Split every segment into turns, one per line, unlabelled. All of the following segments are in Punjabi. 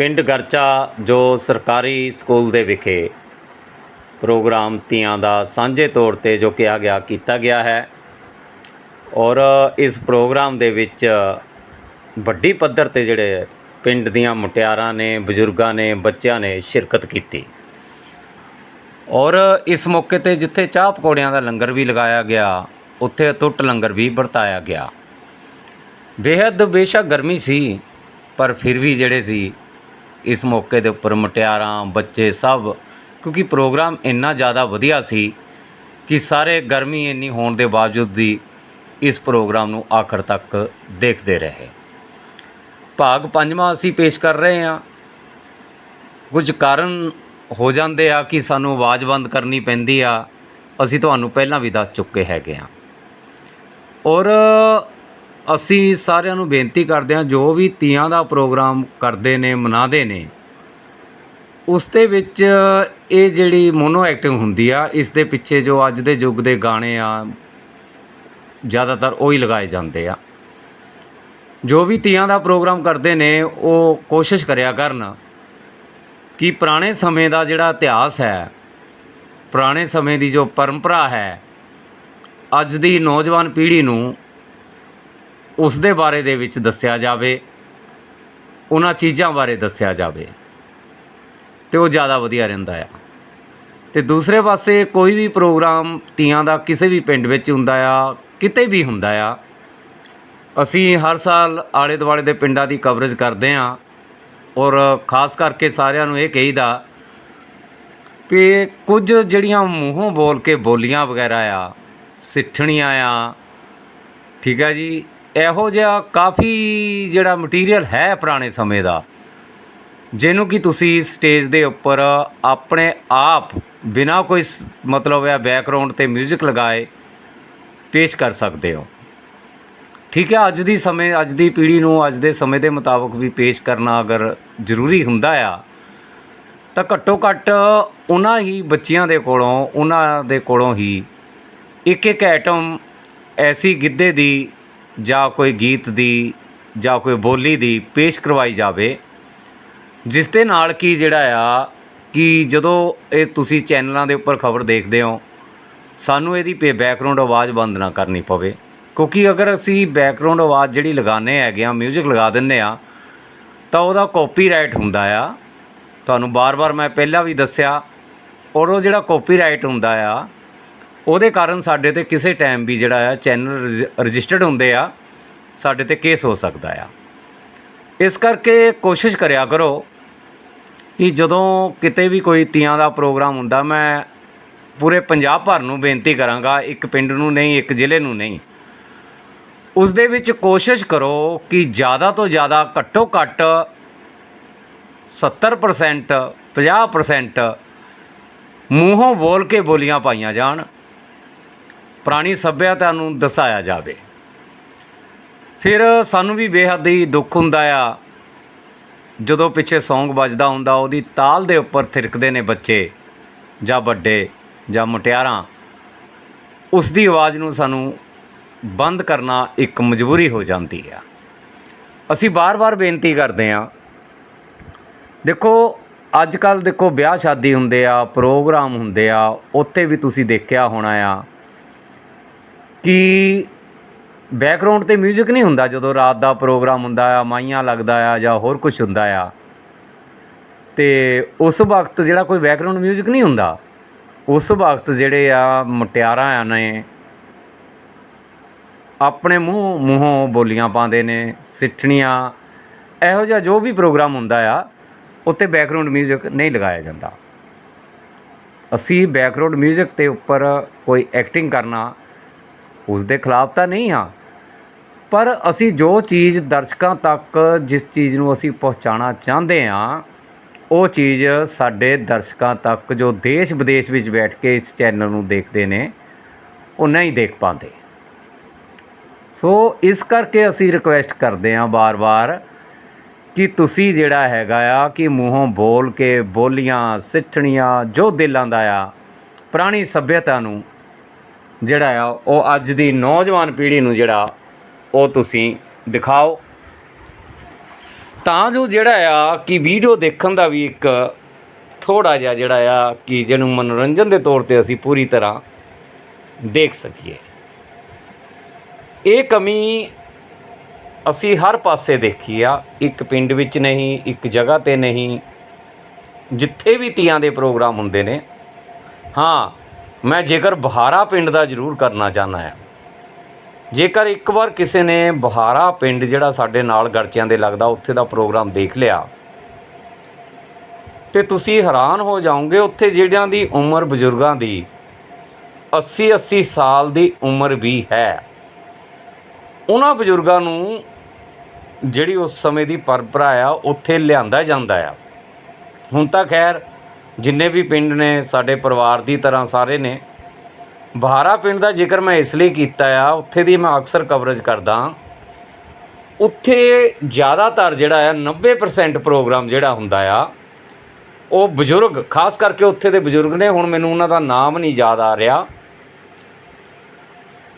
ਪਿੰਡ ਗਰਚਾ, ਜੋ ਸਰਕਾਰੀ ਸਕੂਲ ਦੇ ਵਿਖੇ ਪ੍ਰੋਗਰਾਮ ਤੀਆਂ ਦਾ ਸਾਂਝੇ ਤੌਰ ਤੇ ਜੋ ਕਿਹਾ ਗਿਆ, ਕੀਤਾ ਗਿਆ ਹੈ। ਔਰ ਇਸ ਪ੍ਰੋਗਰਾਮ ਦੇ ਵਿੱਚ ਵੱਡੀ ਪੱਧਰ ਤੇ ਜਿਹੜੇ ਪਿੰਡ ਦੀਆਂ ਮੁਟਿਆਰਾਂ ਨੇ, ਬਜ਼ੁਰਗਾਂ ਨੇ, ਬੱਚਿਆਂ ਨੇ ਸ਼ਿਰਕਤ ਕੀਤੀ। ਔਰ ਇਸ ਮੌਕੇ ਤੇ ਜਿੱਥੇ ਚਾਹ ਪਕੌੜਿਆਂ ਦਾ ਲੰਗਰ ਵੀ ਲਗਾਇਆ ਗਿਆ, ਉੱਥੇ ਅਟੁੱਟ ਲੰਗਰ ਵੀ ਵਰਤਾਇਆ ਗਿਆ। ਬੇਹੱਦ ਬੇਸ਼ੱਕ ਗਰਮੀ ਸੀ, ਪਰ ਫਿਰ ਵੀ ਜਿਹੜੇ ਸੀ ਇਸ ਮੌਕੇ ਦੇ ਉੱਪਰ ਮਟਿਆਰਾਂ, ਬੱਚੇ ਸਭ, ਕਿਉਂਕਿ ਪ੍ਰੋਗਰਾਮ ਇੰਨਾ ਜ਼ਿਆਦਾ ਵਧੀਆ ਸੀ ਕਿ ਸਾਰੇ ਗਰਮੀ ਇੰਨੀ ਹੋਣ ਦੇ ਬਾਵਜੂਦ ਵੀ ਇਸ ਪ੍ਰੋਗਰਾਮ ਨੂੰ ਆਖਰ ਤੱਕ ਦੇਖਦੇ ਰਹੇ। ਭਾਗ ਪੰਜਵਾਂ ਅਸੀਂ ਪੇਸ਼ ਕਰ ਰਹੇ ਹਾਂ। ਕੁਝ ਕਾਰਨ ਹੋ ਜਾਂਦੇ ਆ ਕਿ ਸਾਨੂੰ ਆਵਾਜ਼ ਬੰਦ ਕਰਨੀ ਪੈਂਦੀ ਆ। ਅਸੀਂ ਤੁਹਾਨੂੰ ਪਹਿਲਾਂ ਵੀ ਦੱਸ ਚੁੱਕੇ ਹੈਗੇ ਆ ਔਰ ਅਸੀਂ ਸਾਰਿਆਂ ਨੂੰ ਬੇਨਤੀ ਕਰਦੇ ਹਾਂ, ਜੋ ਵੀ ਤੀਆਂ ਦਾ ਪ੍ਰੋਗਰਾਮ ਕਰਦੇ ਨੇ, ਮਨਾਉਂਦੇ ਨੇ, ਉਸ ਦੇ ਵਿੱਚ ਇਹ ਜਿਹੜੀ ਮੋਨੋ ਐਕਟਿੰਗ ਹੁੰਦੀ ਆ, ਇਸ ਦੇ ਪਿੱਛੇ ਜੋ ਅੱਜ ਦੇ ਯੁੱਗ ਦੇ ਗਾਣੇ ਆ, ਜ਼ਿਆਦਾਤਰ ਉਹੀ ਲਗਾਏ ਜਾਂਦੇ ਆ। ਜੋ ਵੀ ਤੀਆਂ ਦਾ ਪ੍ਰੋਗਰਾਮ ਕਰਦੇ ਨੇ, ਉਹ ਕੋਸ਼ਿਸ਼ ਕਰਿਆ ਕਰਨ ਕਿ ਪੁਰਾਣੇ ਸਮੇਂ ਦਾ ਜਿਹੜਾ ਇਤਿਹਾਸ ਹੈ, ਪੁਰਾਣੇ ਸਮੇਂ ਦੀ ਜੋ ਪਰੰਪਰਾ ਹੈ, ਅੱਜ ਦੀ ਨੌਜਵਾਨ ਪੀੜ੍ਹੀ ਨੂੰ ਉਸ ਦੇ ਬਾਰੇ ਦੇ ਵਿੱਚ ਦੱਸਿਆ ਜਾਵੇ, ਉਹਨਾਂ ਚੀਜ਼ਾਂ ਬਾਰੇ ਦੱਸਿਆ ਜਾਵੇ, ਤੇ ਉਹ ਜ਼ਿਆਦਾ ਵਧੀਆ ਰਹਿੰਦਾ ਆ। ਤੇ ਦੂਸਰੇ ਪਾਸੇ ਕੋਈ ਵੀ ਪ੍ਰੋਗਰਾਮ ਤੀਆਂ ਦਾ ਕਿਸੇ ਵੀ ਪਿੰਡ ਵਿੱਚ ਹੁੰਦਾ ਆ, ਕਿਤੇ ਵੀ ਹੁੰਦਾ ਆ, ਅਸੀਂ ਹਰ ਸਾਲ ਆਲੇ ਦੁਆਲੇ ਦੇ ਪਿੰਡਾਂ ਦੀ ਕਵਰੇਜ ਕਰਦੇ ਹਾਂ, ਔਰ ਖਾਸ ਕਰਕੇ ਸਾਰਿਆਂ ਨੂੰ ਇਹ ਕਹੀਦਾ ਕਿ ਕੁਝ ਜਿਹੜੀਆਂ ਮੂੰਹੋਂ ਬੋਲ ਕੇ ਬੋਲੀਆਂ ਵਗੈਰਾ ਆ, ਸਿੱਠਣੀਆਂ ਆ, ਠੀਕ ਹੈ ਜੀ ਇਹੋ ਜਿਹਾ ਕਾਫੀ ਜਿਹੜਾ ਮਟੀਰੀਅਲ ਹੈ ਪੁਰਾਣੇ ਸਮੇਂ ਦਾ, ਜਿਹਨੂੰ ਕਿ ਤੁਸੀਂ ਸਟੇਜ ਦੇ ਉੱਪਰ ਆਪਣੇ ਆਪ ਬਿਨਾ ਕੋਈ ਸ- ਮਤਲਬ ਹੈ ਬੈਕਗ੍ਰਾਉਂਡ ਤੇ 뮤직 ਲਗਾਏ ਪੇਸ਼ ਕਰ ਸਕਦੇ ਹੋ। ਠੀਕ ਹੈ, ਅੱਜ ਦੀ ਸਮੇਂ, ਅੱਜ ਦੀ ਪੀੜ੍ਹੀ ਨੂੰ ਅੱਜ ਦੇ ਸਮੇਂ ਦੇ ਮੁਤਾਬਕ ਵੀ ਪੇਸ਼ ਕਰਨਾ ਅਗਰ ਜ਼ਰੂਰੀ ਹੁੰਦਾ ਆ, ਤਾਂ ਘੱਟੋ ਘੱਟ ਉਹਨਾਂ ਹੀ ਬੱਚਿਆਂ ਦੇ ਕੋਲੋਂ, ਉਹਨਾਂ ਦੇ ਕੋਲੋਂ ਹੀ ਇੱਕ ਇੱਕ ਐਟਮ ਐਸੀ ਗਿੱਧੇ ਦੀ ਜਾਂ ਕੋਈ ਗੀਤ ਦੀ ਜਾਂ ਕੋਈ ਬੋਲੀ ਦੀ ਪੇਸ਼ ਕਰਵਾਈ ਜਾਵੇ, ਜਿਸ ਦੇ ਨਾਲ ਕੀ ਜਿਹੜਾ ਆ, ਕਿ ਜਦੋਂ ਇਹ ਤੁਸੀਂ ਚੈਨਲਾਂ ਦੇ ਉੱਪਰ ਖਬਰ ਦੇਖਦੇ ਹੋ, ਸਾਨੂੰ ਇਹਦੀ ਪੇ ਬੈਕਗ੍ਰਾਉਂਡ ਆਵਾਜ਼ ਬੰਦ ਨਾ ਕਰਨੀ ਪਵੇ। ਕਿਉਂਕਿ ਅਗਰ ਅਸੀਂ ਬੈਕਗ੍ਰਾਉਂਡ ਆਵਾਜ਼ ਜਿਹੜੀ ਲਗਾਉਂਦੇ ਹੈਗੇ ਆ 뮤직 ਲਗਾ ਦਿੰਦੇ ਆ ਤਾਂ ਉਹਦਾ ਕਾਪੀਰਾਈਟ ਹੁੰਦਾ ਆ। ਤੁਹਾਨੂੰ ਬਾਰ-ਬਾਰ ਮੈਂ ਪਹਿਲਾਂ ਵੀ ਦੱਸਿਆ, ਔਰ ਉਹ ਜਿਹੜਾ ਕਾਪੀਰਾਈਟ ਹੁੰਦਾ ਆ ਉਹਦੇ ਕਾਰਨ ਸਾਡੇ ਤੇ ਕਿਸੇ ਟਾਈਮ ਵੀ ਜਿਹੜਾ ਆ ਚੈਨਲ ਰਜਿਸਟਰਡ ਹੁੰਦੇ ਆ, ਸਾਡੇ ਤੇ ਕੇਸ ਹੋ ਸਕਦਾ ਆ। ਇਸ ਕਰਕੇ ਕੋਸ਼ਿਸ਼ ਕਰਿਆ ਕਰੋ ਕਿ ਜਦੋਂ ਕਿਤੇ ਵੀ ਕੋਈ ਤੀਆਂ ਦਾ ਪ੍ਰੋਗਰਾਮ ਹੁੰਦਾ, ਮੈਂ ਪੂਰੇ ਪੰਜਾਬ ਭਰ ਨੂੰ ਬੇਨਤੀ ਕਰਾਂਗਾ, ਇੱਕ ਪਿੰਡ ਨੂੰ ਨਹੀਂ, ਇੱਕ ਜ਼ਿਲ੍ਹੇ ਨੂੰ ਨਹੀਂ। ਉਸ ਦੇ ਵਿੱਚ ਕੋਸ਼ਿਸ਼ ਕਰੋ ਕਿ ਜ਼ਿਆਦਾ ਤੋਂ ਜ਼ਿਆਦਾ ਘੱਟੋ ਘੱਟ 70% 50% ਮੂੰਹੋਂ ਬੋਲ ਕੇ ਬੋਲੀਆਂ ਪਾਈਆਂ ਜਾਣ। ਪੁਰਾਣੀ ਸੱਭਿਅਤਾ ਨੂੰ ਦਰਸਾਇਆ ਜਾਵੇ। ਫਿਰ ਸਾਨੂੰ ਵੀ ਬੇਹੱਦ ਹੀ ਦੁੱਖ ਹੁੰਦਾ ਆ, ਜਦੋਂ ਪਿੱਛੇ ਸੌਂਗ ਵੱਜਦਾ ਹੁੰਦਾ, ਉਹਦੀ ਤਾਲ ਦੇ ਉੱਪਰ ਥਿਰਕਦੇ ਨੇ ਬੱਚੇ ਜਾਂ ਵੱਡੇ ਜਾਂ ਮੁਟਿਆਰਾਂ। ਉਸ ਦੀ ਆਵਾਜ਼ ਨੂੰ ਸਾਨੂੰ ਬੰਦ ਕਰਨਾ ਇੱਕ ਮਜਬੂਰੀ ਹੋ ਜਾਂਦੀ ਆ। ਅਸੀਂ ਬਾਰ-ਬਾਰ ਬੇਨਤੀ ਕਰਦੇ ਹਾਂ, ਦੇਖੋ ਅੱਜ ਕੱਲ ਦੇਖੋ ਵਿਆਹ ਸ਼ਾਦੀ ਹੁੰਦੇ ਆ, ਪ੍ਰੋਗਰਾਮ ਹੁੰਦੇ ਆ, ਉੱਥੇ ਵੀ ਤੁਸੀਂ ਦੇਖਿਆ ਹੋਣਾ ਆ ਕਿ ਬੈਕਗ੍ਰਾਉਂਡ ਤੇ 뮤직 ਨਹੀਂ ਹੁੰਦਾ ਜਦੋਂ ਰਾਤ ਦਾ ਪ੍ਰੋਗਰਾਮ ਹੁੰਦਾ ਆ ਮਾਈਆਂ ਲੱਗਦਾ ਆ ਜਾਂ ਹੋਰ ਕੁਝ ਹੁੰਦਾ ਆ ਤੇ ਉਸ ਵਕਤ ਜਿਹੜਾ ਕੋਈ ਬੈਕਗ੍ਰਾਉਂਡ 뮤직 ਨਹੀਂ ਹੁੰਦਾ ਉਸ ਵਕਤ ਜਿਹੜੇ ਆ ਮੁਟਿਆਰਾਂ ਆ ਨੇ ਆਪਣੇ ਮੂੰਹ ਮੂੰਹੋਂ ਬੋਲੀਆਂ ਪਾਉਂਦੇ ਨੇ ਸਿੱਠਣੀਆਂ ਇਹੋ ਜਿਹਾ ਜੋ ਵੀ ਪ੍ਰੋਗਰਾਮ ਹੁੰਦਾ ਆ ਉੱਤੇ ਬੈਕਗ੍ਰਾਉਂਡ 뮤직 ਨਹੀਂ ਲਗਾਇਆ ਜਾਂਦਾ ਅਸੀਂ ਬੈਕਗ੍ਰਾਉਂਡ 뮤직 ਤੇ ਉੱਪਰ ਕੋਈ ਐਕਟਿੰਗ ਕਰਨਾ ਉਸ ਦੇ ਖਿਲਾਫ ਤਾਂ ਨਹੀਂ ਹਾਂ। ਪਰ ਅਸੀਂ ਜੋ ਚੀਜ਼ ਦਰਸ਼ਕਾਂ ਤੱਕ ਜਿਸ ਚੀਜ਼ ਨੂੰ ਅਸੀਂ ਪਹੁੰਚਾਉਣਾ ਚਾਹੁੰਦੇ ਹਾਂ, ਉਹ ਚੀਜ਼ ਸਾਡੇ ਦਰਸ਼ਕਾਂ ਤੱਕ ਜੋ ਦੇਸ਼ ਵਿਦੇਸ਼ ਵਿੱਚ ਬੈਠ ਕੇ ਇਸ ਚੈਨਲ ਨੂੰ ਦੇਖਦੇ ਨੇ ਉਹ ਨਹੀਂ ਦੇਖ ਪਾਉਂਦੇ। ਸੋ ਇਸ ਕਰਕੇ ਅਸੀਂ ਰਿਕੁਐਸਟ ਕਰਦੇ ਹਾਂ ਬਾਰ-ਬਾਰ ਕਿ ਤੁਸੀਂ ਜਿਹੜਾ ਹੈਗਾ ਆ, ਕਿ ਮੂੰਹੋਂ ਬੋਲ ਕੇ ਬੋਲੀਆਂ, ਸਿੱਠਣੀਆਂ ਜੋ ਦਿਲਾਂ ਦਾ ਆ, ਪੁਰਾਣੀ ਸੱਭਿਅਤਾ ਨੂੰ ਜਿਹੜਾ ਆ, ਉਹ ਅੱਜ ਦੀ ਨੌਜਵਾਨ ਪੀੜ੍ਹੀ ਨੂੰ ਜਿਹੜਾ, ਉਹ ਤੁਸੀਂ ਦਿਖਾਓ। ਤਾਂ ਜੋ ਜਿਹੜਾ ਆ, ਕਿ ਵੀਡੀਓ ਦੇਖਣ ਦਾ ਵੀ ਇੱਕ ਥੋੜਾ ਜਿਹਾ ਜਿਹੜਾ ਆ, ਕਿ ਜਿਹਨੂੰ ਮਨੋਰੰਜਨ ਦੇ ਤੌਰ ਤੇ ਅਸੀਂ ਪੂਰੀ ਤਰ੍ਹਾਂ ਦੇਖ ਸਕੀਏ। ਇਹ ਕਮੀ ਅਸੀਂ ਹਰ ਪਾਸੇ ਦੇਖੀ ਆ, ਇੱਕ ਪਿੰਡ ਵਿੱਚ ਨਹੀਂ, ਇੱਕ ਜਗ੍ਹਾ ਤੇ ਨਹੀਂ, ਜਿੱਥੇ ਵੀ ਤੀਆਂ ਦੇ ਪ੍ਰੋਗਰਾਮ ਹੁੰਦੇ ਨੇ। ਹਾਂ ਮੈਂ ਜੇਕਰ ਬਹਾਰਾ ਪਿੰਡ ਦਾ ਜ਼ਰੂਰ ਕਰਨਾ ਚਾਹੁੰਦਾ ਹਾਂ, ਜੇਕਰ ਇੱਕ ਵਾਰ ਕਿਸੇ ਨੇ ਬਹਾਰਾ ਪਿੰਡ ਜਿਹੜਾ ਸਾਡੇ ਨਾਲ ਗਰਚਿਆਂ ਦੇ ਲੱਗਦਾ, ਉੱਥੇ ਦਾ ਪ੍ਰੋਗਰਾਮ ਦੇਖ ਲਿਆ, ਤੇ ਤੁਸੀਂ ਹੈਰਾਨ ਹੋ ਜਾਓਗੇ, ਉੱਥੇ ਜਿਹੜਿਆਂ ਦੀ ਉਮਰ ਬਜ਼ੁਰਗਾਂ ਦੀ 80 80 ਸਾਲ ਦੀ ਉਮਰ ਵੀ ਹੈ, ਉਹਨਾਂ ਬਜ਼ੁਰਗਾਂ ਨੂੰ ਜਿਹੜੀ ਉਸ ਸਮੇਂ ਦੀ ਪਰੰਪਰਾ ਆ, ਉੱਥੇ ਲਿਆਂਦਾ ਜਾਂਦਾ ਆ। ਹੁਣ ਤਾਂ ਖੈਰ ਜਿੰਨੇ ਵੀ ਪਿੰਡ ਨੇ, ਸਾਡੇ ਪਰਿਵਾਰ ਦੀ ਤਰ੍ਹਾਂ ਸਾਰੇ ਨੇ। ਬਹਾਰਾ ਪਿੰਡ ਦਾ ਜ਼ਿਕਰ ਮੈਂ ਇਸ ਲਈ ਕੀਤਾ ਆ, ਉੱਥੇ ਦੀ ਮੈਂ ਅਕਸਰ ਕਵਰੇਜ ਕਰਦਾ ਉੱਥੇ ਜ਼ਿਆਦਾਤਰ ਜਿਹੜਾ ਆ 90% ਪ੍ਰੋਗਰਾਮ ਜਿਹੜਾ ਹੁੰਦਾ ਆ, ਉਹ ਬਜ਼ੁਰਗ, ਖਾਸ ਕਰਕੇ ਉੱਥੇ ਦੇ ਬਜ਼ੁਰਗ ਨੇ, ਹੁਣ ਮੈਨੂੰ ਉਹਨਾਂ ਦਾ ਨਾਮ ਨਹੀਂ ਯਾਦ ਆ ਰਿਹਾ।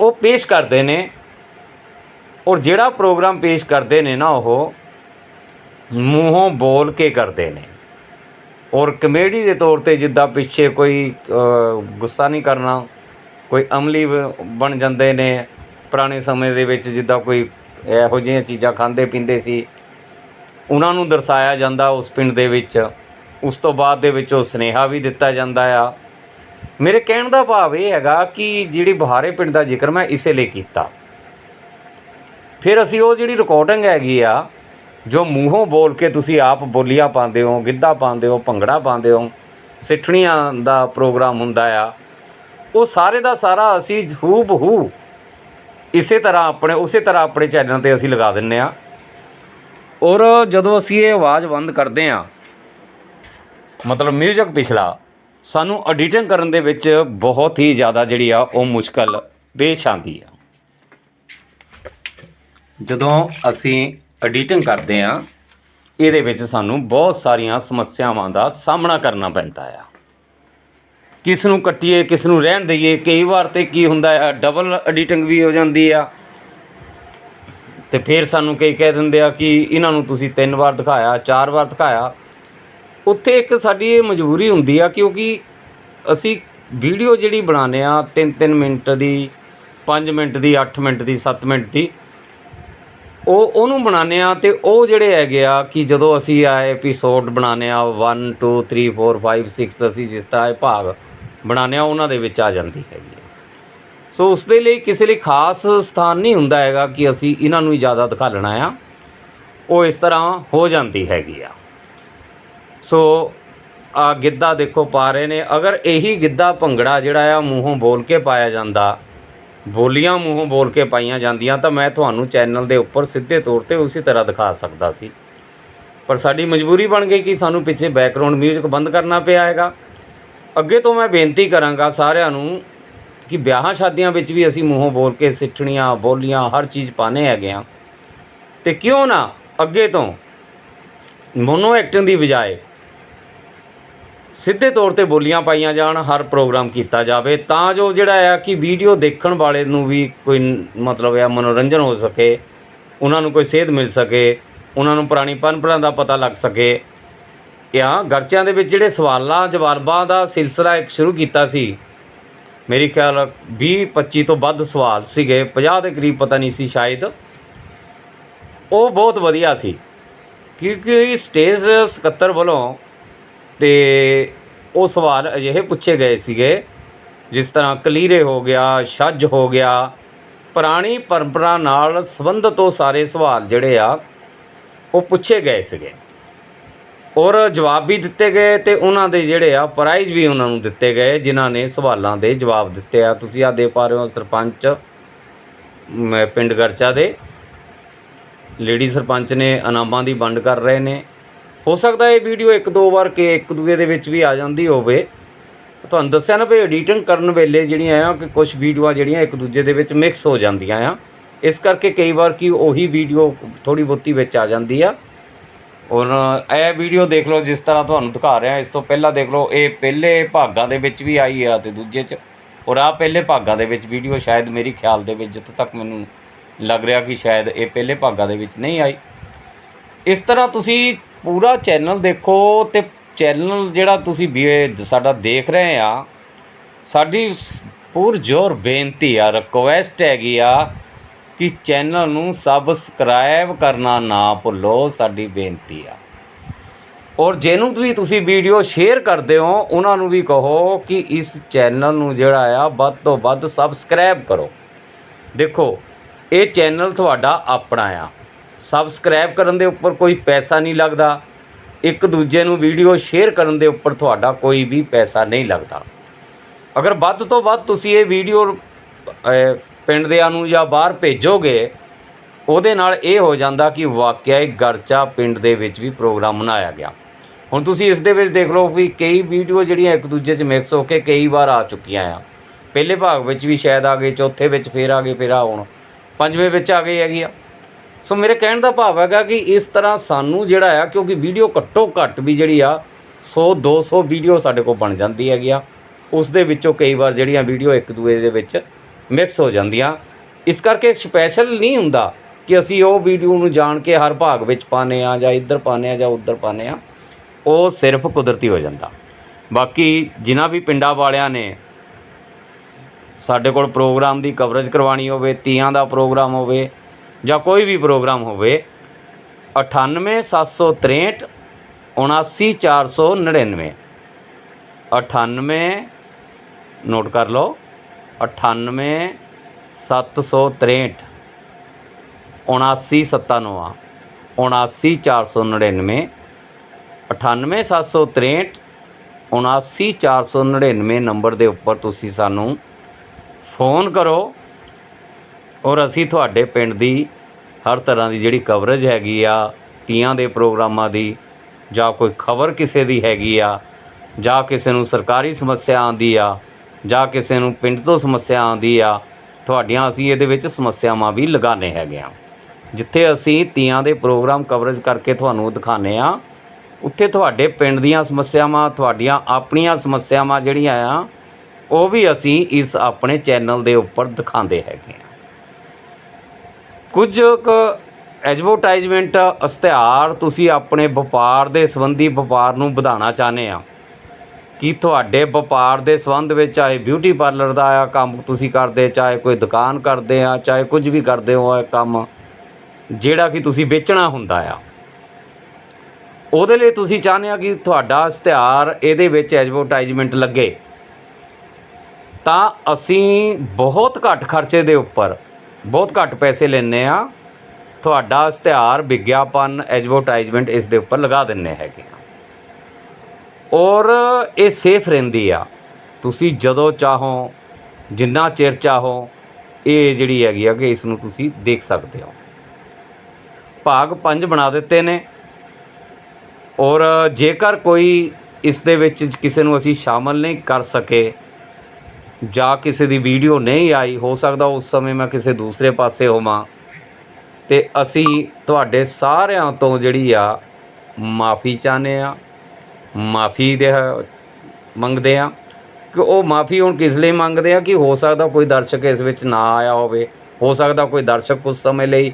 ਉਹ ਪੇਸ਼ ਕਰਦੇ ਨੇ। ਔਰ ਜਿਹੜਾ ਪ੍ਰੋਗਰਾਮ ਪੇਸ਼ ਕਰਦੇ ਨੇ ਨਾ ਉਹ, ਮੂੰਹੋਂ ਬੋਲ ਕੇ ਕਰਦੇ ਨੇ। ਔਰ ਕਮੇਡੀ ਦੇ ਤੌਰ ਤੇ ਜਿੱਦਾਂ ਪਿੱਛੇ ਕੋਈ ਗੁੱਸਾ ਨਹੀਂ ਕਰਨਾ, ਕੋਈ ਅਮਲੀ ਬਣ ਜਾਂਦੇ ਨੇ ਪੁਰਾਣੇ ਸਮੇਂ ਦੇ ਵਿੱਚ ਜਿੱਦਾਂ ਕੋਈ ਇਹੋ ਜਿਹੀਆਂ ਚੀਜ਼ਾਂ ਖਾਂਦੇ ਪੀਂਦੇ ਸੀ, ਉਹਨਾਂ ਨੂੰ ਦਰਸਾਇਆ ਜਾਂਦਾ ਉਸ ਪਿੰਡ ਦੇ ਵਿੱਚ। ਉਸ ਤੋਂ ਬਾਅਦ ਦੇ ਵਿੱਚ ਉਹ ਸਨੇਹਾ ਵੀ ਦਿੱਤਾ ਜਾਂਦਾ ਆ। ਮੇਰੇ ਕਹਿਣ ਦਾ ਭਾਵ ਇਹ ਹੈਗਾ ਕਿ ਜਿਹੜੀ ਬਹਾਰੇ ਪਿੰਡ ਦਾ ਜ਼ਿਕਰ ਮੈਂ ਇਸੇ ਲਈ ਕੀਤਾ। ਫਿਰ ਅਸੀਂ ਉਹ ਜਿਹੜੀ ਰਿਕਾਰਡਿੰਗ ਹੈਗੀ ਆ ਜੋ ਮੂੰਹੋਂ ਬੋਲ ਕੇ ਤੁਸੀਂ ਆਪ ਬੋਲੀਆਂ ਪਾਉਂਦੇ ਹੋ, ਗਿੱਧਾ ਪਾਉਂਦੇ ਹੋ, ਭੰਗੜਾ ਪਾਉਂਦੇ ਹੋ, ਸਿੱਠਣੀਆਂ ਦਾ ਪ੍ਰੋਗਰਾਮ ਹੁੰਦਾ ਆ, ਉਹ ਸਾਰੇ ਦਾ ਸਾਰਾ ਅਸੀਂ ਹੂ ਬਹੂ ਇਸੇ ਤਰ੍ਹਾਂ ਆਪਣੇ, ਉਸੇ ਤਰ੍ਹਾਂ ਆਪਣੇ ਚੈਨਲ ਤੇ ਅਸੀਂ ਲਗਾ ਦਿੰਨੇ ਆ। ਔਰ ਜਦੋਂ ਅਸੀਂ ਇਹ ਆਵਾਜ਼ ਬੰਦ ਕਰਦੇ ਆ, ਮਤਲਬ ਮਿਊਜ਼ਿਕ ਪਿਛਲਾ, ਸਾਨੂੰ ਐਡੀਟਿੰਗ ਕਰਨ ਦੇ ਵਿੱਚ ਬਹੁਤ ਹੀ ਜ਼ਿਆਦਾ ਜਿਹੜੀ ਆ, ਉਹ ਮੁਸ਼ਕਲ ਪੇਸ਼ ਆਉਂਦੀ ਆ। ਜਦੋਂ ਅਸੀਂ ਐਡੀਟਿੰਗ ਕਰਦੇ ਆ ਇਹਦੇ ਵਿੱਚ ਸਾਨੂੰ ਬਹੁਤ ਸਾਰੀਆਂ ਸਮੱਸਿਆਵਾਂ ਦਾ ਸਾਹਮਣਾ ਕਰਨਾ ਪੈਂਦਾ ਆ। ਕਿਸ ਨੂੰ ਕੱਟੀਏ ਕਿਸ ਨੂੰ ਰਹਿਣ ਦਈਏ, ਕਈ ਵਾਰ ਤੇ ਕੀ ਹੁੰਦਾ ਆ ਡਬਲ ਐਡੀਟਿੰਗ ਵੀ ਹੋ ਜਾਂਦੀ ਆ। ਤੇ ਫਿਰ ਸਾਨੂੰ ਕਈ ਕਹਿ ਦਿੰਦੇ ਆ ਕਿ ਇਹਨਾਂ ਨੂੰ ਤੁਸੀਂ ਤਿੰਨ ਵਾਰ ਦਿਖਾਇਆ, ਚਾਰ ਵਾਰ ਦਿਖਾਇਆ। ਉੱਥੇ ਇੱਕ ਸਾਡੀ ਇਹ ਮਜਬੂਰੀ ਹੁੰਦੀ ਆ, ਕਿਉਂਕਿ ਅਸੀਂ ਵੀਡੀਓ ਜਿਹੜੀ ਬਣਾਉਂਦੇ ਆ 3-3 ਮਿੰਟ ਦੀ 5 ਮਿੰਟ ਦੀ 8 ਮਿੰਟ ਦੀ 7 ਮਿੰਟ ਦੀ ਉਹ ਉਹਨੂੰ ਬਣਾਉਂਦੇ ਆ ਤੇ ਉਹ ਜਿਹੜੇ ਹੈਗੇ ਆ ਕਿ ਜਦੋਂ ਅਸੀਂ ਆ ਐਪੀਸੋਡ ਬਣਾਉਂਦੇ ਆ 1 2 3 4 5 6 ਅਸੀਂ ਜਿਸ ਤਰ੍ਹਾਂ ਇਹ ਭਾਗ ਬਣਾਉਂਦੇ ਆ ਉਹਨਾਂ ਦੇ ਵਿੱਚ ਆ ਜਾਂਦੀ ਹੈਗੀ ਹੈ। ਸੋ ਉਸ ਦੇ ਲਈ ਕਿਸੇ ਲਈ ਖਾਸ ਸਥਾਨ ਨਹੀਂ ਹੁੰਦਾ ਹੈਗਾ ਕਿ ਅਸੀਂ ਇਹਨਾਂ ਨੂੰ ਹੀ ਜ਼ਿਆਦਾ ਦਿਖਾਲਣਾ ਆ। ਉਹ ਇਸ ਤਰ੍ਹਾਂ ਹੋ ਜਾਂਦੀ ਹੈਗੀ ਆ। ਸੋ ਆ ਗਿੱਧਾ ਦੇਖੋ ਪਾ ਰਹੇ ਨੇ। ਅਗਰ ਇਹੀ ਗਿੱਧਾ ਭੰਗੜਾ ਜਿਹੜਾ ਆ, ਮੂੰਹੋਂ ਬੋਲ ਕੇ ਪਾਇਆ ਜਾਂਦਾ ਬੋਲੀਆਂ ਮੂੰਹੋਂ ਬੋਲ ਕੇ ਪਾਈਆਂ ਜਾਂਦੀਆਂ ਤਾਂ ਮੈਂ ਤੁਹਾਨੂੰ ਚੈਨਲ ਦੇ ਉੱਪਰ ਸਿੱਧੇ ਤੌਰ ਤੇ ਉਸੇ ਤਰ੍ਹਾਂ ਦਿਖਾ ਸਕਦਾ ਸੀ। ਪਰ ਸਾਡੀ ਮਜਬੂਰੀ ਬਣ ਗਈ ਕਿ ਸਾਨੂੰ ਪਿੱਛੇ ਬੈਕਗ੍ਰਾਉਂਡ ਮਿਊਜ਼ਿਕ ਬੰਦ ਕਰਨਾ ਪਿਆ ਹੈਗਾ। ਅੱਗੇ ਤੋਂ ਮੈਂ ਬੇਨਤੀ ਕਰਾਂਗਾ ਸਾਰਿਆਂ ਨੂੰ ਕਿ ਵਿਆਹਾਂ ਸ਼ਾਦੀਆਂ ਵਿੱਚ ਵੀ ਅਸੀਂ ਮੂੰਹੋਂ ਬੋਲ ਕੇ ਸਿੱਠਣੀਆਂ, ਬੋਲੀਆਂ, ਹਰ ਚੀਜ਼ ਪਾਣੇ ਹੈਗੇ ਆ ਤੇ ਕਿਉਂ ਨਾ ਅੱਗੇ ਤੋਂ ਮੋਨੋ ਐਕਟਿੰਗ ਦੀ ਬਜਾਏ ਸਿੱਧੇ ਤੌਰ ਤੇ ਬੋਲੀਆਂ ਪਾਈਆਂ ਜਾਣ, ਹਰ ਪ੍ਰੋਗਰਾਮ ਕੀਤਾ ਜਾਵੇ, ਤਾਂ ਜੋ ਜਿਹੜਾ ਆ ਕਿ ਵੀਡੀਓ ਦੇਖਣ ਵਾਲੇ ਨੂੰ ਵੀ ਕੋਈ ਮਤਲਬ ਆ ਮਨੋਰੰਜਨ ਹੋ ਸਕੇ, ਉਹਨਾਂ ਨੂੰ ਕੋਈ ਸੇਧ ਮਿਲ ਸਕੇ, ਉਹਨਾਂ ਨੂੰ ਪੁਰਾਣੀ ਪਰੰਪਰਾ ਦਾ ਪਤਾ ਲੱਗ ਸਕੇ। ਜਾਂ ਗਰਚਿਆਂ ਦੇ ਵਿੱਚ ਜਿਹੜੇ ਸਵਾਲਾਂ, ਜਵਾਬਾਂ ਦਾ ਸਿਲਸਿਲਾ ਇੱਕ ਸ਼ੁਰੂ ਕੀਤਾ ਸੀ। ਮੇਰੀ ਖਿਆਲ 20 25 ਤੋਂ ਵੱਧ ਸਵਾਲ ਸੀਗੇ 50 ਦੇ ਕਰੀਬ ਪਤਾ ਨਹੀਂ ਸੀ ਸ਼ਾਇਦ। ਉਹ ਬਹੁਤ ਵਧੀਆ ਸੀ, ਕਿਉਂਕਿ ਸਟੇਜ ਸਕੱਤਰ ਵੱਲੋਂ ਤੇ ਉਹ ਸਵਾਲ ਅਜਿਹੇ ਪੁੱਛੇ ਗਏ ਸੀਗੇ ਜਿਸ ਤਰ੍ਹਾਂ ਕਲੀਰੇ ਹੋ ਗਿਆ ਛੱਜ ਹੋ ਗਿਆ ਪੁਰਾਣੀ ਪਰੰਪਰਾ ਨਾਲ ਸੰਬੰਧਿਤ ਉਹ ਸਾਰੇ ਸਵਾਲ ਜਿਹੜੇ ਆ ਉਹ ਪੁੱਛੇ ਗਏ ਸੀਗੇ। ਔਰ ਜਵਾਬ ਵੀ ਦਿੱਤੇ ਗਏ ਤੇ ਉਹਨਾਂ ਦੇ ਜਿਹੜੇ ਆ ਪ੍ਰਾਈਜ਼ ਵੀ ਉਹਨਾਂ ਨੂੰ ਦਿੱਤੇ ਗਏ ਜਿਨ੍ਹਾਂ ਨੇ ਸਵਾਲਾਂ ਦੇ ਜਵਾਬ ਦਿੱਤੇ ਆ। ਤੁਸੀਂ ਆ ਦੇ ਪਾ ਰਹੇ ਹੋ ਸਰਪੰਚ ਮ, ਪਿੰਡ ਗਰਚਾ ਦੇ। ਲੇਡੀ ਸਰਪੰਚ ਨੇ ਇਨਾਮਾਂ ਦੀ ਵੰਡ ਕਰ ਰਹੇ ਨੇ। ਹੋ ਸਕਦਾ ਇਹ ਵੀਡੀਓ ਇੱਕ ਦੋ ਵਾਰ ਕੇ ਇੱਕ ਦੂਏ ਦੇ ਵਿੱਚ ਵੀ ਆ ਜਾਂਦੀ ਹੋਵੇ। ਤੁਹਾਨੂੰ ਦੱਸਿਆ ਨਾ ਵੀ ਐਡੀਟਿੰਗ ਕਰਨ ਵੇਲੇ ਜਿਹੜੀਆਂ ਆ ਕਿ ਕੁਝ ਵੀਡੀਓਆਂ ਜਿਹੜੀਆਂ ਇੱਕ ਦੂਜੇ ਦੇ ਵਿੱਚ ਮਿਕਸ ਹੋ ਜਾਂਦੀਆਂ ਆ। ਇਸ ਕਰਕੇ ਕਈ ਵਾਰ ਕੀ ਉਹੀ ਵੀਡੀਓ ਥੋੜੀ ਬਹੁਤੀ ਵਿੱਚ ਆ ਜਾਂਦੀ ਆ। ਔਰ ਇਹ ਵੀਡੀਓ ਦੇਖ ਲਓ ਜਿਸ ਤਰ੍ਹਾਂ ਤੁਹਾਨੂੰ ਦਿਖਾ ਰਿਹਾ, ਇਸ ਤੋਂ ਪਹਿਲਾਂ ਦੇਖ ਲਓ ਇਹ ਪਹਿਲੇ ਭਾਗਾਂ ਦੇ ਵਿੱਚ ਵੀ ਆਈ ਆ ਤੇ ਦੂਜੇ 'ਚ। ਔਰ ਆ ਪਹਿਲੇ ਭਾਗਾਂ ਦੇ ਵਿੱਚ ਵੀਡੀਓ ਸ਼ਾਇਦ ਮੇਰੀ ਖਿਆਲ ਦੇ ਵਿੱਚ ਜਿੱਥੇ ਤੱਕ ਮੈਨੂੰ ਲੱਗ ਰਿਹਾ ਕਿ ਸ਼ਾਇਦ ਇਹ ਪਹਿਲੇ ਭਾਗਾਂ ਦੇ ਵਿੱਚ ਨਹੀਂ ਆਈ। ਇਸ ਤਰ੍ਹਾਂ ਤੁਸੀਂ ਪੂਰਾ ਚੈਨਲ ਦੇਖੋ ਤੇ ਚੈਨਲ ਜਿਹੜਾ ਤੁਸੀਂ ਵੀ ਸਾਡਾ ਦੇਖ ਰਹੇ ਆ, ਸਾਡੀ ਸ- ਪੁਰਜੋਰ ਬੇਨਤੀ ਆ ਰਿਕੁਐਸਟ ਹੈਗੀ ਆ ਕਿ ਚੈਨਲ ਨੂੰ ਸਬਸਕ੍ਰਾਈਬ ਕਰਨਾ ਨਾ ਭੁੱਲੋ, ਸਾਡੀ ਬੇਨਤੀ ਆ। ਔਰ ਜਿਹਨੂੰ ਵੀ ਤੁਸੀਂ ਵੀਡੀਓ ਸ਼ੇਅਰ ਕਰਦੇ ਹੋ, ਉਹਨਾਂ ਨੂੰ ਵੀ ਕਹੋ ਕਿ ਇਸ ਚੈਨਲ ਨੂੰ ਜਿਹੜਾ ਆ, ਵੱਧ ਤੋਂ ਵੱਧ ਸਬਸਕ੍ਰਾਈਬ ਕਰੋ। ਦੇਖੋ, ਇਹ ਚੈਨਲ ਤੁਹਾਡਾ ਆਪਣਾ ਆ। ਸਬਸਕ੍ਰਾਈਬ ਕਰਨ ਦੇ ਉੱਪਰ ਕੋਈ ਪੈਸਾ ਨਹੀਂ ਲੱਗਦਾ। ਇੱਕ ਦੂਜੇ ਨੂੰ ਵੀਡੀਓ ਸ਼ੇਅਰ ਕਰਨ ਦੇ ਉੱਪਰ ਤੁਹਾਡਾ ਕੋਈ ਵੀ ਪੈਸਾ ਨਹੀਂ ਲੱਗਦਾ। ਅਗਰ ਵੱਧ ਤੋਂ ਵੱਧ ਤੁਸੀਂ ਇਹ ਵੀਡੀਓ ਅਹ, ਪਿੰਡ ਦਿਆਂ ਨੂੰ ਜਾਂ ਬਾਹਰ ਭੇਜੋਗੇ ਉਹਦੇ ਨਾਲ ਇਹ ਹੋ ਜਾਂਦਾ ਕਿ ਵਾਕਿਆ ਹੀ ਗਰਚਾ ਪਿੰਡ ਦੇ ਵਿੱਚ ਵੀ ਪ੍ਰੋਗਰਾਮ ਮਨਾਇਆ ਗਿਆ। ਹੁਣ ਤੁਸੀਂ ਇਸ ਦੇ ਵਿੱਚ ਦੇਖ ਲਓ ਵੀ ਕਈ ਵੀਡੀਓ ਜਿਹੜੀਆਂ ਇੱਕ ਦੂਜੇ 'ਚ ਮਿਕਸ ਹੋ ਕੇ ਕਈ ਵਾਰ ਆ ਚੁੱਕੀਆਂ ਆ। ਪਹਿਲੇ ਭਾਗ ਵਿੱਚ ਵੀ ਸ਼ਾਇਦ ਆ ਗਏ ਚੌਥੇ ਵਿੱਚ ਫੇਰ ਆ ਗਏ ਫੇਰ ਆ ਹੁਣ। ਪੰਜਵੇਂ ਵਿੱਚ ਆ ਗਈ ਹੈਗੀ ਆ। ਸੋ ਮੇਰੇ ਕਹਿਣ ਦਾ ਭਾਵ ਹੈਗਾ ਕਿ ਇਸ ਤਰ੍ਹਾਂ ਸਾਨੂੰ ਜਿਹੜਾ ਆ, ਕਿਉਂਕਿ ਵੀਡੀਓ ਘੱਟੋ ਘੱਟ ਵੀ ਜਿਹੜੀ ਆ 100 200 ਵੀਡੀਓ ਸਾਡੇ ਕੋਲ ਬਣ ਜਾਂਦੀ ਹੈਗੀ ਆ। ਉਸ ਦੇ ਵਿੱਚੋਂ ਕਈ ਵਾਰ ਜਿਹੜੀਆਂ ਵੀਡੀਓ ਇੱਕ ਦੂਏ ਦੇ ਵਿੱਚ ਮਿਕਸ ਹੋ ਜਾਂਦੀਆਂ। ਇਸ ਕਰਕੇ ਸਪੈਸ਼ਲ ਨਹੀਂ ਹੁੰਦਾ ਕਿ ਅਸੀਂ ਉਹ ਵੀਡੀਓ ਨੂੰ ਜਾਣ ਕੇ ਹਰ ਭਾਗ ਵਿੱਚ ਪਾਉਂਦੇ ਆ ਜਾਂ ਇੱਧਰ ਪਾਉਂਦੇ ਆ ਜਾਂ ਉੱਧਰ ਪਾਉਂਦੇ ਆ ਉਹ ਸਿਰਫ ਕੁਦਰਤੀ ਹੋ ਜਾਂਦਾ। ਬਾਕੀ ਜਿਨ੍ਹਾਂ ਵੀ ਪਿੰਡਾਂ ਵਾਲਿਆਂ ਨੇ ਸਾਡੇ ਕੋਲ ਪ੍ਰੋਗਰਾਮ ਦੀ ਕਵਰੇਜ ਕਰਵਾਉਣੀ ਹੋਵੇ, ਤੀਆਂ ਦਾ ਪ੍ਰੋਗਰਾਮ ਹੋਵੇ ਜਾਂ ਕੋਈ ਵੀ ਪ੍ਰੋਗਰਾਮ ਹੋਵੇ 98763 79499 98 ਨੋਟ ਕਰ ਲਓ 98 763 797 79499 98763 79499 ਨੰਬਰ ਦੇ ਉੱਪਰ ਤੁਸੀਂ ਸਾਨੂੰ ਫੋਨ ਕਰੋ। ਔਰ ਅਸੀਂ ਤੁਹਾਡੇ ਪਿੰਡ ਦੀ ਹਰ ਤਰ੍ਹਾਂ ਦੀ ਜਿਹੜੀ ਕਵਰੇਜ ਹੈਗੀ ਆ, ਤੀਆਂ ਦੇ ਪ੍ਰੋਗਰਾਮਾਂ ਦੀ, ਜਾਂ ਕੋਈ ਖਬਰ ਕਿਸੇ ਦੀ ਹੈਗੀ ਆ, ਜਾਂ ਕਿਸੇ ਨੂੰ ਸਰਕਾਰੀ ਸਮੱਸਿਆ ਆਉਂਦੀ ਆ, ਜਾਂ ਕਿਸੇ ਨੂੰ ਪਿੰਡ ਤੋਂ ਸਮੱਸਿਆ ਆਉਂਦੀ ਆ, ਤੁਹਾਡੀਆਂ ਅਸੀਂ ਇਹਦੇ ਵਿੱਚ ਸਮੱਸਿਆਵਾਂ ਵੀ ਲਗਾਉਂਦੇ ਹੈਗੇ ਆ। ਜਿੱਥੇ ਅਸੀਂ ਤੀਆਂ ਦੇ ਪ੍ਰੋਗਰਾਮ ਕਵਰੇਜ ਕਰਕੇ ਤੁਹਾਨੂੰ ਦਿਖਾਉਂਦੇ ਆ, ਉੱਥੇ ਤੁਹਾਡੇ ਪਿੰਡ ਦੀਆਂ ਸਮੱਸਿਆਵਾਂ, ਤੁਹਾਡੀਆਂ ਆਪਣੀਆਂ ਸਮੱਸਿਆਵਾਂ ਜਿਹੜੀਆਂ ਆ, ਉਹ ਵੀ ਅਸੀਂ ਇਸ ਆਪਣੇ ਚੈਨਲ ਦੇ ਉੱਪਰ ਦਿਖਾਉਂਦੇ ਹੈਗੇ ਆ। ਕੁਝ ਕੁ ਐਡਵਰਟਾਈਜ਼ਮੈਂਟ ਇਸ਼ਤਿਹਾਰ ਤੁਸੀਂ ਆਪਣੇ ਵਪਾਰ ਦੇ ਸੰਬੰਧੀ ਵਪਾਰ ਨੂੰ ਵਧਾਉਣਾ ਚਾਹੁੰਦੇ ਆ। ਕਿ ਤੁਹਾਡੇ ਵਪਾਰ ਦੇ ਸੰਬੰਧ ਵਿੱਚ ਚਾਹੇ ਬਿਊਟੀ ਪਾਰਲਰ ਦਾ ਆ ਕੰਮ ਤੁਸੀਂ ਕਰਦੇ, ਚਾਹੇ ਕੋਈ ਦੁਕਾਨ ਕਰਦੇ ਆ, ਚਾਹੇ ਕੁਝ ਵੀ ਕਰਦੇ ਹੋ ਇਹ ਕੰਮ, ਜਿਹੜਾ ਕਿ ਤੁਸੀਂ ਵੇਚਣਾ ਹੁੰਦਾ ਆ। ਉਹਦੇ ਲਈ ਤੁਸੀਂ ਚਾਹੁੰਦੇ ਆ ਕਿ ਤੁਹਾਡਾ ਇਸ਼ਤਿਹਾਰ ਇਹਦੇ ਵਿੱਚ ਐਡਵਰਟਾਈਜ਼ਮੈਂਟ ਲੱਗੇ। ਤਾਂ ਅਸੀਂ ਬਹੁਤ ਘੱਟ ਖਰਚੇ ਦੇ ਉੱਪਰ ਬਹੁਤ ਘੱਟ ਪੈਸੇ ਲੈਂਦੇ ਆ ਤੁਹਾਡਾ ਇਸ਼ਤਿਹਾਰ, ਵਿਗਿਆਪਨ ਐਡਵਰਟਾਈਜ਼ਮੈਂਟ ਇਸ ਦੇ ਉੱਪਰ ਲਗਾ ਦਿੰਨੇ ਹੈਗੇ ਆ ਔਰ ਇਹ ਸੇਫ ਰਹਿੰਦੀ ਆ। ਤੁਸੀਂ ਜਦੋਂ ਚਾਹੋ, ਜਿੰਨਾ ਚਿਰ ਚਾਹੋ, ਇਹ ਜਿਹੜੀ ਹੈਗੀ ਆ ਕਿ ਇਸ ਨੂੰ ਤੁਸੀਂ ਦੇਖ ਸਕਦੇ ਹੋ। ਭਾਗ ਪੰਜ ਬਣਾ ਦਿੱਤੇ ਨੇ। ਔਰ ਜੇਕਰ ਕੋਈ ਇਸ ਦੇ ਵਿੱਚ ਕਿਸੇ ਨੂੰ ਅਸੀਂ ਸ਼ਾਮਲ ਨਹੀਂ ਕਰ ਸਕੇ ਜਾਂ ਕਿਸੇ ਦੀ ਵੀਡੀਓ ਨਹੀਂ ਆਈ, ਹੋ ਸਕਦਾ ਉਸ ਸਮੇਂ ਮੈਂ ਕਿਸੇ ਦੂਸਰੇ ਪਾਸੇ ਹੋਵਾਂ। ਤੇ ਅਸੀਂ ਤੁਹਾਡੇ ਸਾਰਿਆਂ ਤੋਂ ਜਿਹੜੀ ਆ, ਮਾਫੀ ਚਾਹੁੰਦੇ ਆ, ਮਾਫੀ ਦੇ ਮੰਗਦੇ ਆ। ਕਿ ਉਹ ਮਾਫੀ ਹੁਣ ਕਿਸ ਲਈ ਮੰਗਦੇ ਆ ਕਿ ਹੋ ਸਕਦਾ ਕੋਈ ਦਰਸ਼ਕ ਇਸ ਵਿੱਚ ਨਾ ਆਇਆ ਹੋਵੇ। ਹੋ ਸਕਦਾ ਕੋਈ ਦਰਸ਼ਕ ਕੁਝ ਸਮੇਂ ਲਈ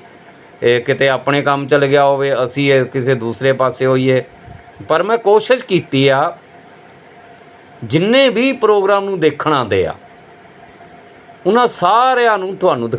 ਕਿਤੇ ਆਪਣੇ ਕੰਮ ਚਲ ਗਿਆ ਹੋਵੇ, ਅਸੀਂ ਕਿਸੇ ਦੂਸਰੇ ਪਾਸੇ ਹੋਈਏ। ਪਰ ਮੈਂ ਕੋਸ਼ਿਸ਼ ਕੀਤੀ ਆ ਜਿੰਨੇ ਵੀ ਪ੍ਰੋਗਰਾਮ ਨੂੰ ਦੇਖਣ ਆਉਂਦੇ ਆ ਉਹਨਾਂ ਸਾਰਿਆਂ ਨੂੰ ਤੁਹਾਨੂੰ ਦਿਖਾ